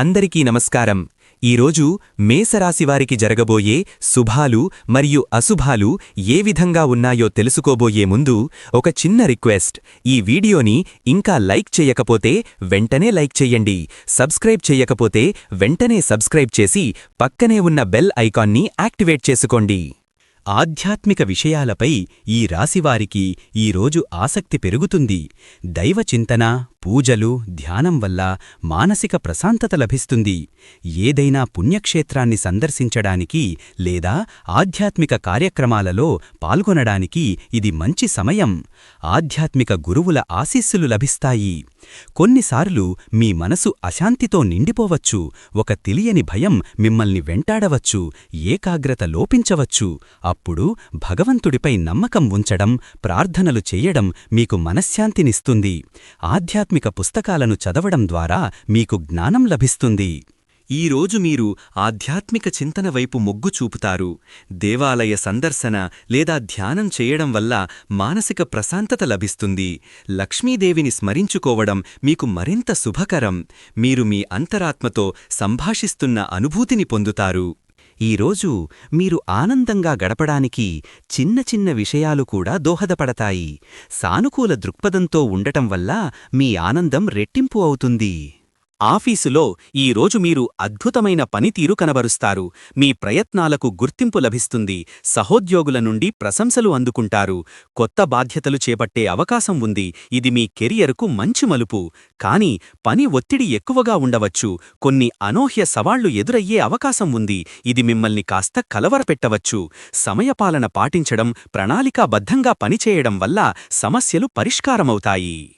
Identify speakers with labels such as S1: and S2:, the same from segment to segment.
S1: అందరికీ నమస్కారం. ఈరోజు మేసరాశివారికి జరగబోయే శుభాలు మరియు అశుభాలు ఏ విధంగా ఉన్నాయో తెలుసుకోబోయే ముందు ఒక చిన్న రిక్వెస్ట్. ఈ వీడియోని ఇంకా లైక్ చేయకపోతే వెంటనే లైక్ చెయ్యండి సబ్స్క్రైబ్ చేయకపోతే వెంటనే సబ్స్క్రైబ్ చేసి పక్కనే ఉన్న బెల్ ఐకాన్ని యాక్టివేట్ చేసుకోండి. ఆధ్యాత్మిక విషయాలపై ఈ రాశివారికి ఈరోజు ఆసక్తి పెరుగుతుంది. దైవచింతన పూజలు ధ్యానం వల్ల మానసిక ప్రశాంతత లభిస్తుంది. ఏదైనా పుణ్యక్షేత్రాన్ని సందర్శించడానికి లేదా ఆధ్యాత్మిక కార్యక్రమాలలో పాల్గొనడానికి ఇది మంచి సమయం. ఆధ్యాత్మిక గురువుల ఆశీస్సులు లభిస్తాయి. కొన్నిసార్లు మీ మనసు అశాంతితో నిండిపోవచ్చు. ఒక తెలియని భయం మిమ్మల్ని వెంటాడవచ్చు. ఏకాగ్రత లోపించవచ్చు. అప్పుడు భగవంతుడిపై నమ్మకం ఉంచడం ప్రార్థనలు చెయ్యడం మీకు మనశ్శాంతినిస్తుంది. ఆధ్యాత్మిక పుస్తకాలను చదవడం ద్వారా మీకు జ్ఞానం లభిస్తుంది. ఈరోజు మీరు ఆధ్యాత్మిక చింతన వైపు మొగ్గు చూపుతారు. దేవాలయ సందర్శన లేదా ధ్యానం చేయడం వల్ల మానసిక ప్రశాంతత లభిస్తుంది. లక్ష్మీదేవిని స్మరించుకోవడం మీకు మరింత శుభకరం. మీరు మీ అంతరాత్మతో సంభాషిస్తున్న అనుభూతిని పొందుతారు. ఈరోజు మీరు ఆనందంగా గడపడానికి చిన్న చిన్న విషయాలు కూడా దోహదపడతాయి. సానుకూల దృక్పథంతో ఉండటం వల్ల మీ ఆనందం రెట్టింపు అవుతుంది. ఆఫీసులో ఈరోజు మీరు అద్భుతమైన పనితీరు కనబరుస్తారు. మీ ప్రయత్నాలకు గుర్తింపు లభిస్తుంది. సహోద్యోగుల నుండి ప్రశంసలు అందుకుంటారు. కొత్త బాధ్యతలు చేపట్టే అవకాశం ఉంది. ఇది మీ కెరియర్కు మంచి మలుపు. కానీ పని ఒత్తిడి ఎక్కువగా ఉండవచ్చు. కొన్ని అనోహ్య సవాళ్ళు ఎదురయ్యే అవకాశం ఉంది. ఇది మిమ్మల్ని కాస్త కలవరపెట్టవచ్చు. సమయపాలన పాటించడం ప్రణాళికాబద్ధంగా పనిచేయడం వల్ల సమస్యలు పరిష్కారమవుతాయి.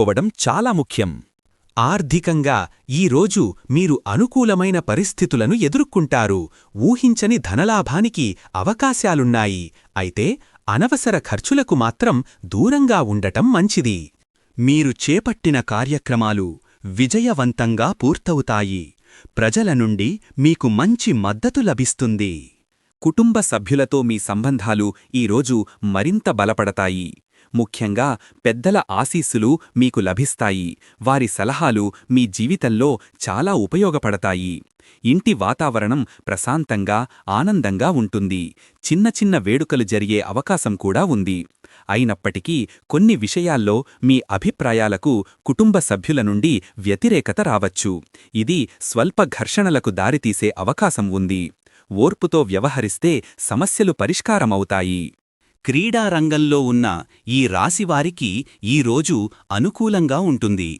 S1: చేసుకోవడం చాలా ముఖ్యం. ఆర్థికంగా ఈరోజు మీరు అనుకూలమైన పరిస్థితులను ఎదుర్కొంటారు. ఊహించని ధనలాభానికి అవకాశాలున్నాయి. అయితే అనవసర ఖర్చులకు మాత్రం దూరంగా ఉండటం మంచిది. మీరు చేపట్టిన కార్యక్రమాలు విజయవంతంగా పూర్తవుతాయి. ప్రజల నుండి మీకు మంచి మద్దతు లభిస్తుంది. కుటుంబ సభ్యులతో మీ సంబంధాలు ఈరోజు మరింత బలపడతాయి. ముఖ్యంగా పెద్దల ఆశీస్సులు మీకు లభిస్తాయి. వారి సలహాలు మీ జీవితంలో చాలా ఉపయోగపడతాయి. ఇంటి వాతావరణం ప్రశాంతంగా ఆనందంగా ఉంటుంది. చిన్న చిన్న వేడుకలు జరిగే అవకాశం కూడా ఉంది. అయినప్పటికీ కొన్ని విషయాల్లో మీ అభిప్రాయాలకు కుటుంబ సభ్యుల నుండి వ్యతిరేకత రావచ్చు. ఇది స్వల్ప ఘర్షణలకు దారితీసే అవకాశం ఉంది. ఓర్పుతో వ్యవహరిస్తే సమస్యలు పరిష్కారమవుతాయి. క్రీడారంగంలో ఉన్న ఈ రాశివారికి ఈరోజు అనుకూలంగా ఉంటుంది.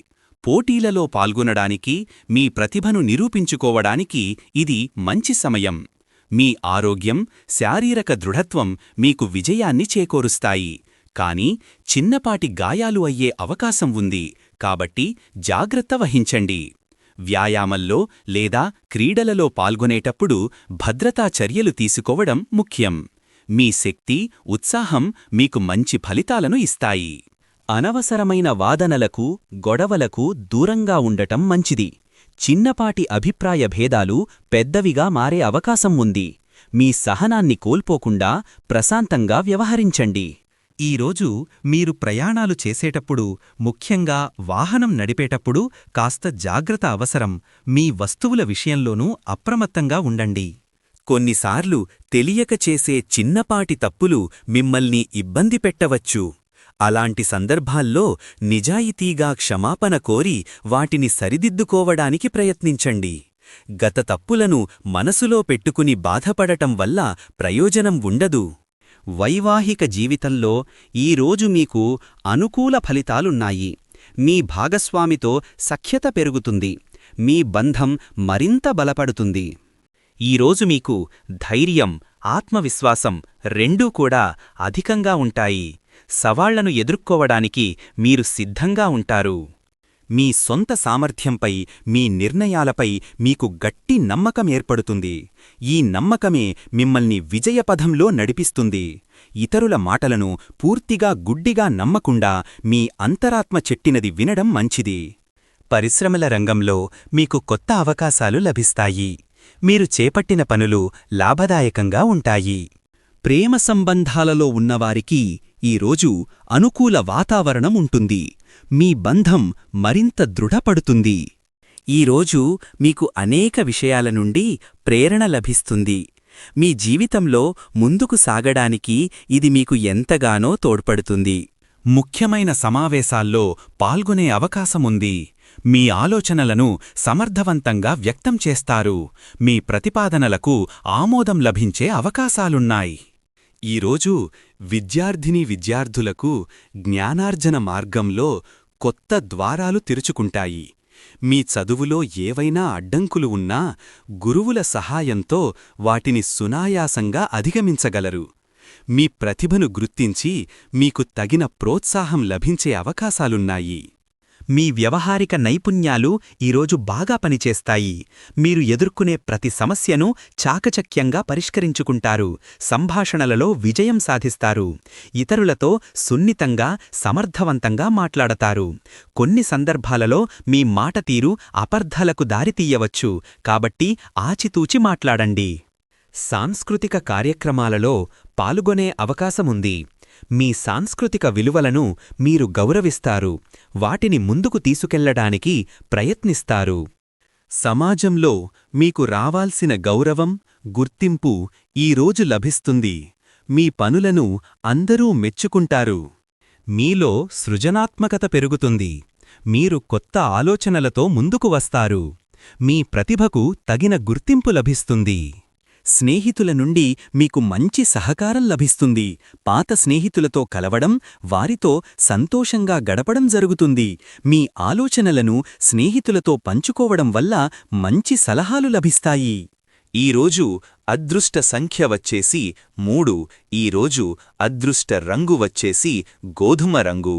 S1: పోటీలలో పాల్గొనడానికి మీ ప్రతిభను నిరూపించుకోవడానికి ఇది మంచి సమయం. మీ ఆరోగ్యం శారీరక దృఢత్వం మీకు విజయాన్ని చేకూరుస్తాయి. కాని చిన్నపాటి గాయాలు అయ్యే అవకాశం ఉంది. కాబట్టి జాగ్రత్త వహించండి. వ్యాయామంలో లేదా క్రీడలలో పాల్గొనేటప్పుడు భద్రతా చర్యలు తీసుకోవడం ముఖ్యం. మీ శక్తి ఉత్సాహం మీకు మంచి ఫలితాలను ఇస్తాయి. అనవసరమైన వాదనలకు గొడవలకు దూరంగా ఉండటం మంచిది. చిన్నపాటి అభిప్రాయ భేదాలు పెద్దవిగా మారే అవకాశం ఉంది. మీ సహనాన్ని కోల్పోకుండా ప్రశాంతంగా వ్యవహరించండి. ఈరోజు మీరు ప్రయాణాలు చేసేటప్పుడు ముఖ్యంగా వాహనం నడిపేటప్పుడు కాస్త జాగ్రత్త అవసరం. మీ వస్తువుల విషయంలోనూ అప్రమత్తంగా ఉండండి. కొన్నిసార్లు తెలియక చేసే చిన్నపాటి తప్పులు మిమ్మల్ని ఇబ్బంది పెట్టవచ్చు. అలాంటి సందర్భాల్లో నిజాయితీగా క్షమాపణ కోరి వాటిని సరిదిద్దుకోవడానికి ప్రయత్నించండి. గత తప్పులను మనసులో పెట్టుకుని బాధపడటం వల్ల ప్రయోజనం ఉండదు. వైవాహిక జీవితంలో ఈరోజు మీకు అనుకూల ఫలితాలున్నాయి. మీ భాగస్వామితో సఖ్యత పెరుగుతుంది. మీ బంధం మరింత బలపడుతుంది. ఈరోజు మీకు ధైర్యం ఆత్మవిశ్వాసం రెండూ కూడా అధికంగా ఉంటాయి. సవాళ్ళను ఎదుర్కోవడానికి మీరు సిద్ధంగా ఉంటారు. మీ సొంత సామర్థ్యంపై మీ నిర్ణయాలపై మీకు గట్టి నమ్మకం ఏర్పడుతుంది. ఈ నమ్మకమే మిమ్మల్ని విజయపథంలో నడిపిస్తుంది. ఇతరుల మాటలను పూర్తిగా గుడ్డిగా నమ్మకుండా మీ అంతరాత్మ చెట్టినది వినడం మంచిది. పరిశ్రమల రంగంలో మీకు కొత్త అవకాశాలు లభిస్తాయి. మీరు చేపట్టిన పనులు లాభదాయకంగా ఉంటాయి.
S2: ప్రేమ సంబంధాలలో ఉన్నవారికి ఈరోజు అనుకూల వాతావరణం ఉంటుంది. మీ బంధం మరింత దృఢపడుతుంది.
S3: ఈరోజు మీకు అనేక విషయాల నుండి ప్రేరణ లభిస్తుంది. మీ జీవితంలో ముందుకు సాగడానికి ఇది మీకు ఎంతగానో తోడ్పడుతుంది.
S1: ముఖ్యమైన సమావేశాల్లో పాల్గొనే అవకాశముంది. మీ ఆలోచనలను సమర్థవంతంగా వ్యక్తం చేస్తారు. మీ ప్రతిపాదనలకు ఆమోదం లభించే అవకాశాలున్నాయి. ఈరోజు విద్యార్థిని విద్యార్థులకు జ్ఞానార్జన మార్గంలో కొత్త ద్వారాలు తెరుచుకుంటాయి. మీ చదువులో ఏవైనా అడ్డంకులు ఉన్నా గురువుల సహాయంతో వాటిని సునాయాసంగా అధిగమించగలరు. మీ ప్రతిభను గుర్తించి మీకు తగిన ప్రోత్సాహం లభించే అవకాశాలున్నాయి.
S2: మీ వ్యవహారిక నైపుణ్యాలు ఈరోజు బాగా పనిచేస్తాయి. మీరు ఎదుర్కొనే ప్రతి సమస్యను చాకచక్యంగా పరిష్కరించుకుంటారు. సంభాషణలలో విజయం సాధిస్తారు. ఇతరులతో సున్నితంగా సమర్థవంతంగా మాట్లాడతారు. కొన్ని సందర్భాలలో మీ మాట తీరు అపర్ధలకు దారితీయవచ్చు. కాబట్టి ఆచితూచి మాట్లాడండి. సాంస్కృతిక కార్యక్రమాలలో పాల్గొనే అవకాశముంది. మీ సాంస్కృతిక విలువలను మీరు గౌరవిస్తారు. వాటిని ముందుకు తీసుకెళ్ళడానికి ప్రయత్నిస్తారు.
S1: సమాజంలో మీకు రావాల్సిన గౌరవం గుర్తింపు ఈరోజు లభిస్తుంది. మీ పనులను అందరూ మెచ్చుకుంటారు. మీలో సృజనాత్మకత పెరుగుతుంది. మీరు కొత్త ఆలోచనలతో ముందుకు వస్తారు. మీ ప్రతిభకు తగిన గుర్తింపు లభిస్తుంది. స్నేహితుల నుండి మీకు మంచి సహకారం లభిస్తుంది. పాత స్నేహితులతో కలవడం వారితో సంతోషంగా గడపడం జరుగుతుంది. మీ ఆలోచనలను స్నేహితులతో పంచుకోవడం వల్ల మంచి సలహాలు లభిస్తాయి. ఈరోజు అదృష్ట సంఖ్య వచ్చేసి మూడు. ఈరోజు అదృష్ట రంగు వచ్చేసి గోధుమ రంగు.